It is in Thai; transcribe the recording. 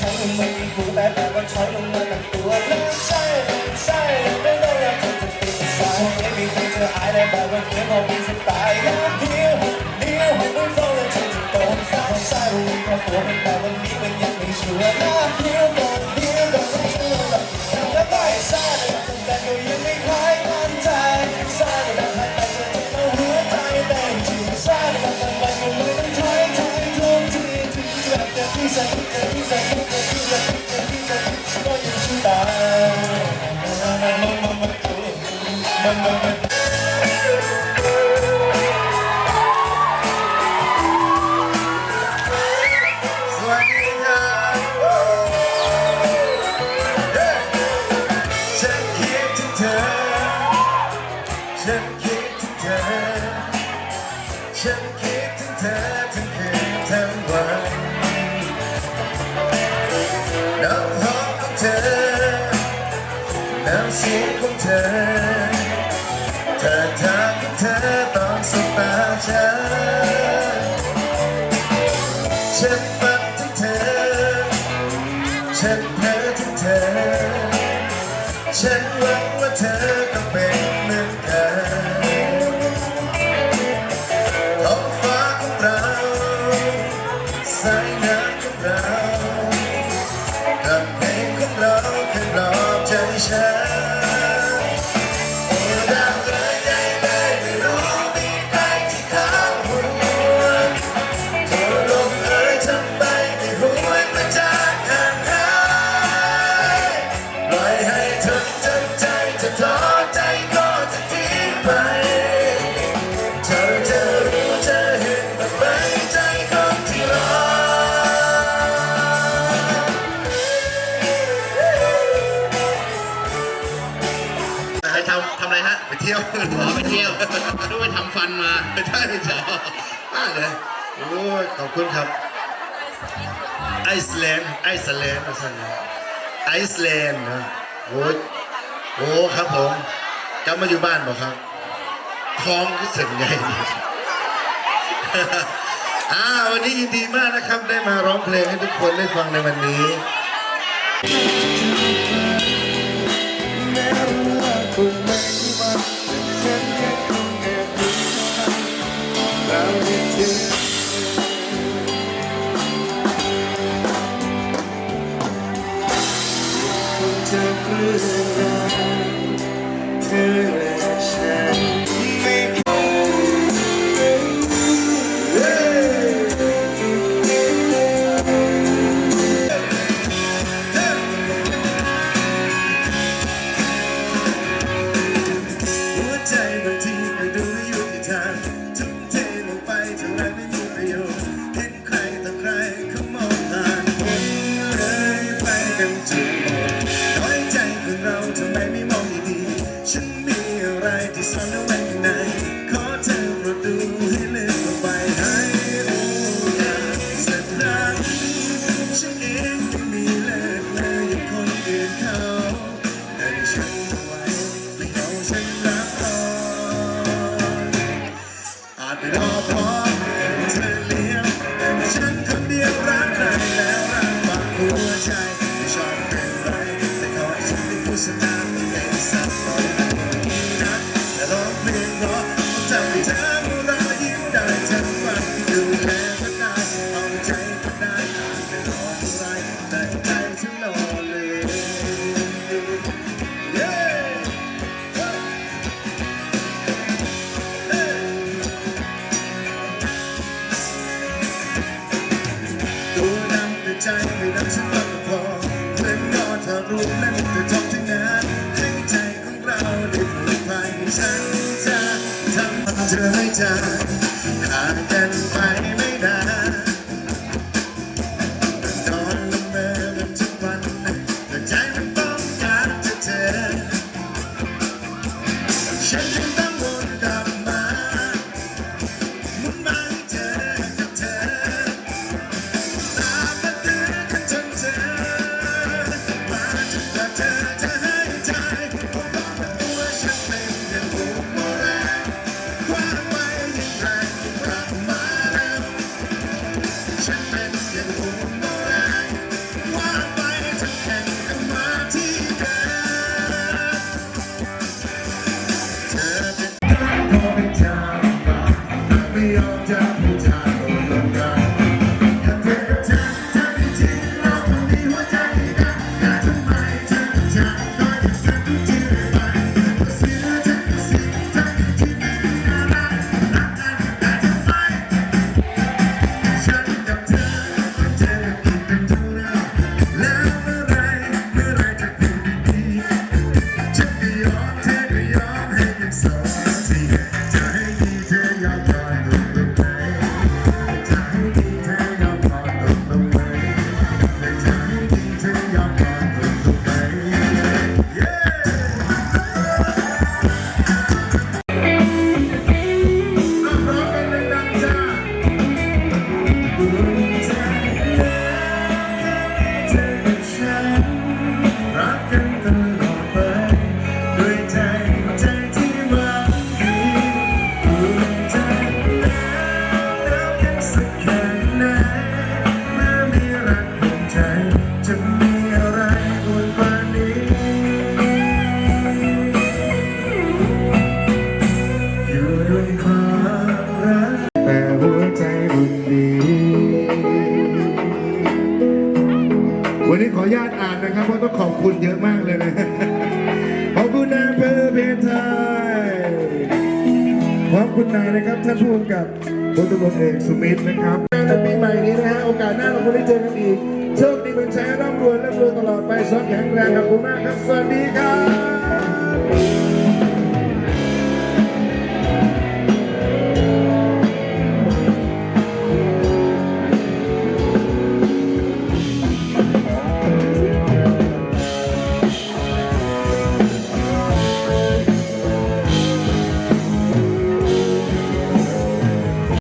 แบบว่าถอยลงมาตั้งตัวเริ่มใช่ใช่ไม่ต้องรอจนจะติดสายไม่มีใครเจออายได้แบบว่าเพื่อนของมีสไตล์เดียวเดียวเดียวไม่ต้องเลยจนจะโดนสายสายรู้ว่าตัวมันแต่วันนี้มันยังไม่ชัวร์นะเดียวก่อนเดียวก่อนไม่ชัวร์หรอกแล้วไปสายเลยแต่ก็ยังไม่ค่อยมั่นใจสายเลยแบบไปจนจะเอาหัวใจเต็มที่สายเลยแบบไปก็เลยต้องถอยถอยทุกทีถึงแบบจะที่ใส่ที่ใส่ เธอทั้งคืนทั้งวันน้ำหอมของเธอ น้ำเสียงของเธอเธอทางของเธอต้องสบตาฉันฉันฝันถึงเธอ ฉันเพ้อถึงเธอ ฉันหวังว่าเธอก็เป็นเหมือน ไปทำทำอะไรฮะ ไปเที่ยวอ๋อไปเที่ยวนึกว่าทำฟันมาไม่ได้ไม่ใช่มากเลยโอ้ยขอบคุณครับ ไอซ์แลนด์ ไอซ์แลนด์สั่นไอซ์แลนด์นะโอ้ยโอ้ครับผมกลับมาอยู่บ้านบ่ครับท้องก็เสร็จใหญ่ดีอ่าวันนี้ยินดีมากนะครับ ได้มาร้องเพลงให้ทุกคนได้ฟังในวันนี้ จ ฉันเองไม่มีเลิกเลยอย่างคนอื่นเขาแต่ฉันเอาไว้ไม่เอาฉันรับรองอาจไม่รอพอให้เธอเลี้ยงแต่ฉันคนเดียวรักใครแล้วรักฝากหัวใจ ใจไม่นักฉันก็พอเพื่อนก็เธอรู้เล่นแต่ทำที่งานให้ใจของเราได้ผลิตภัณฉันจะทำเธอให้ใจห่างกันไป วันนี้ขออนุญาตอ่านนะครับ เพราะต้องขอบคุณเยอะมากเลยนะ ขอบคุณนายอำเภอเพทายขอบคุณนายนะครับท่านผู้กำกับพลตำรวจเอกสุมิตรนะครับในปีใหม่นี้นะฮะโอกาสหน้าเราคงได้เจอกันอีกโชคดีเป็นชัยร่ำรวยร่ำรวยตลอดไปสวัสดีแข็งแรงขอบคุณมากครับสวัสดีครับ